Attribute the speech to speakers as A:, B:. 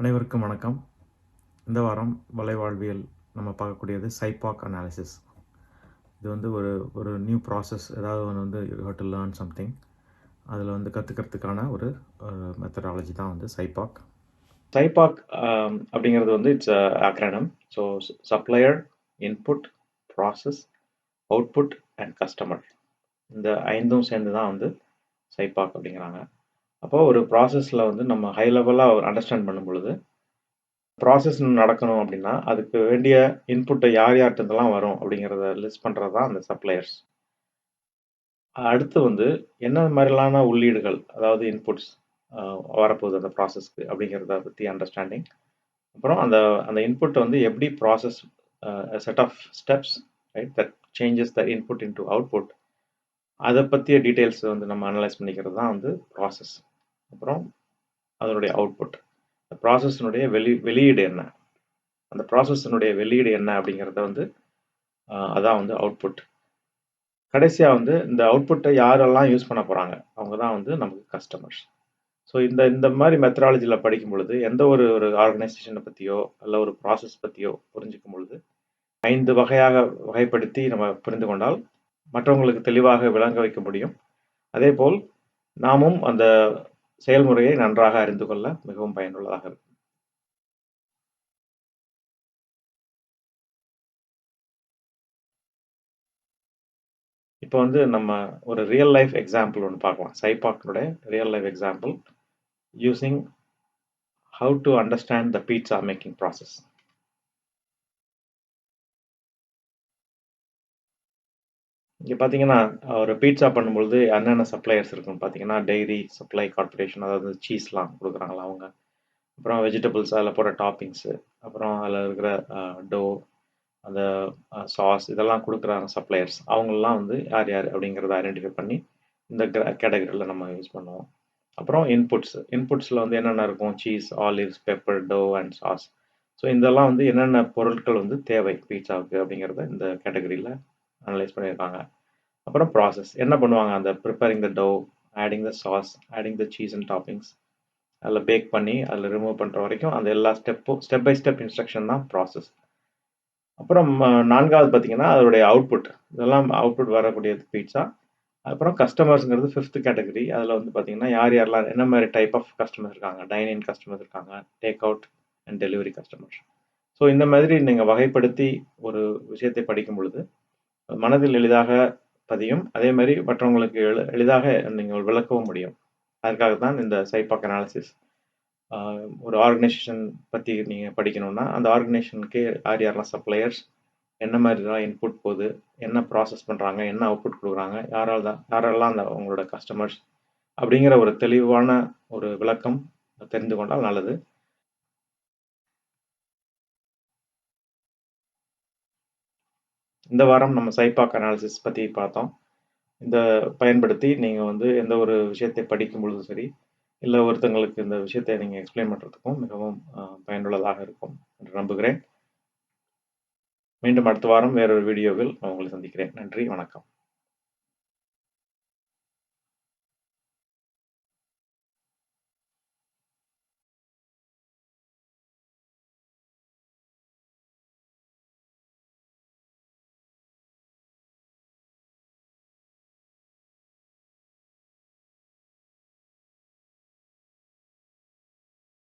A: அனைவருக்கும் வணக்கம். இந்த வாரம் வலைவாழ்வியல் நம்ம பார்க்கக்கூடியது சைபாக் அனாலிசிஸ் இது வந்து ஒரு ஒரு நியூ ப்ராசஸ் ஏதாவது ஒன்று வந்து யூ டு லேர்ன் சம்திங் அதில் வந்து கற்றுக்கிறதுக்கான ஒரு மெத்தடாலஜி தான் வந்து சைபாக். சைபாக் அப்படிங்கிறது வந்து it's acronym so supplier input process output and customer இந்த ஐந்தும் சேர்ந்து தான் வந்து சைபாக் அப்படிங்கிறாங்க. அப்போ ஒரு ப்ராசஸில் வந்து நம்ம ஹை லெவலாக அண்டர்ஸ்டாண்ட் பண்ணும் பொழுது ப்ராசஸ் நடக்கணும் அப்படின்னா அதுக்கு வேண்டிய இன்புட்டை யார் யார்கிட்டலாம் வரும் அப்படிங்கிறத லிஸ்ட் பண்ணுறது தான் அந்த சப்ளையர்ஸ் அடுத்து வந்து என்ன மாதிரிலான உள்ளீடுகள் அதாவது இன்புட்ஸ் வரப்போகுது அந்த ப்ராசஸ்க்கு அப்படிங்கிறத பற்றி அண்டர்ஸ்டாண்டிங் அப்புறம் அந்த அந்த இன்புட்டை வந்து எப்படி process set of steps right that changes the input into output அதை பற்றிய டீட்டெயில்ஸ் வந்து நம்ம அனலைஸ் பண்ணிக்கிறது தான் வந்து ப்ராசஸ் அப்புறம் அதனுடைய அவுட்புட் அந்த ப்ராசஸினுடைய வெளி வெளியீடு என்ன? அந்த ப்ராசஸினுடைய வெளியீடு என்ன அப்படிங்கிறத வந்து அதான் வந்து அவுட்புட் கடைசியாக வந்து இந்த அவுட்புட்டை யாரெல்லாம் யூஸ் பண்ண போகிறாங்க அவங்க தான் வந்து நமக்கு கஸ்டமர்ஸ் ஸோ இந்த இந்த மாதிரி மெத்தடாலஜியில் படிக்கும் பொழுது எந்த ஒரு ஒரு ஆர்கனைசேஷனை பற்றியோ அல்ல ஒரு ப்ராசஸ் பற்றியோ புரிஞ்சுக்கும் பொழுது ஐந்து வகையாக வகைப்படுத்தி நம்ம புரிந்து கொண்டால் மற்றவங்களுக்கு தெளிவாக விளங்க வைக்க முடியும். அதே போல் நாமும் அந்த செயல்முறையை நன்றாக அறிந்து கொள்ள மிகவும் பயனுள்ளதாக இருக்கும். இப்போ வந்து நம்ம ஒரு ரியல் லைஃப் எக்ஸாம்பிள் ஒன்று பார்க்கலாம். சைபாக்னுடைய real life example using how to understand the pizza making process இங்கே பார்த்தீங்கன்னா ஒரு பீட்சா பண்ணும்பொழுது என்னென்ன சப்ளையர்ஸ் இருக்குன்னு பார்த்தீங்கன்னா டெய்ரி சப்ளை கார்பரேஷன் அதாவது சீஸ்லாம் கொடுக்குறாங்களா அவங்க. அப்புறம் வெஜிடபிள்ஸ் அதில் போகிற டாப்பிங்ஸு அப்புறம் அதில் இருக்கிற டோ அந்த சாஸ் இதெல்லாம் கொடுக்குறாங்க சப்ளையர்ஸ் அவங்களெலாம் வந்து யார் யார் அப்படிங்கிறத ஐடென்டிஃபை பண்ணி இந்த கேட்டகரியில் நம்ம யூஸ் பண்ணுவோம். அப்புறம் இன்புட்ஸ் இன்புட்ஸில் வந்து என்னென்ன இருக்கும்? Cheese olives pepper dough and sauce so இதெல்லாம் வந்து என்னென்ன பொருட்கள் வந்து தேவை பீட்சாவுக்கு அப்படிங்கிறத இந்த கேட்டகரியில் அனலைஸ் பண்ணியிருக்காங்க. அப்புறம் ப்ராசஸ் என்ன பண்ணுவாங்க? அந்த preparing the dough adding the sauce adding the cheese and toppings அதில் பேக் பண்ணி அதில் ரிமூவ் பண்ணுற வரைக்கும் அந்த எல்லா ஸ்டெப்பும் ஸ்டெப் பை ஸ்டெப் இன்ஸ்ட்ரக்ஷன் தான் ப்ராசஸ் அப்புறம் நான்காவது பார்த்தீங்கன்னா அதோடைய அவுட்புட் இதெல்லாம் அவுட்புட் வரக்கூடியது பீட்ஸா அப்புறம் கஸ்டமர்ஸுங்கிறது ஃபிஃப்த் கேட்டகரி அதில் வந்து பார்த்தீங்கன்னா யார் யாரெல்லாம் என்ன மாதிரி டைப் ஆஃப் கஸ்டமர்ஸ் இருக்காங்க? டைனிங் கஸ்டமர்ஸ் இருக்காங்க take out and delivery customers so இந்த மாதிரி நீங்கள் வகைப்படுத்தி ஒரு விஷயத்தை படிக்கும் பொழுது மனதில் எளிதாக பதியும். அதே மாதிரி மற்றவங்களுக்கு எளி எளிதாக நீங்கள் விளக்கவும் முடியும். அதுக்காக தான் இந்த சைபாக் அனாலிசிஸ் ஒரு ஆர்கனைசேஷன் பற்றி நீங்கள் படிக்கணும்னா அந்த ஆர்கனைசேஷனுக்கு யார் யாரெல்லாம் சப்ளையர்ஸ் என்ன மாதிரிலாம் இன்புட் போகுது என்ன ப்ராசஸ் பண்ணுறாங்க என்ன அவுட்புட் கொடுக்குறாங்க யாரால் தான் யாரெல்லாம் அந்த உங்களோட கஸ்டமர்ஸ் அப்படிங்கிற ஒரு தெளிவான ஒரு விளக்கம் தெரிந்து கொண்டால் நல்லது. இந்த வாரம் நம்ம சைபாக் அனாலிசிஸ் பற்றி பார்த்தோம். இந்த பயன்படுத்தி நீங்கள் வந்து எந்த ஒரு விஷயத்தை படிக்கும் பொழுதும் சரி இல்லை ஒருத்தங்களுக்கு இந்த விஷயத்தை நீங்கள் எக்ஸ்பிளைன் பண்ணுறதுக்கும் மிகவும் பயனுள்ளதாக இருக்கும் என்று நம்புகிறேன். மீண்டும் அடுத்த வாரம் வேறொரு வீடியோவில் நான் உங்களை சந்திக்கிறேன். நன்றி வணக்கம்.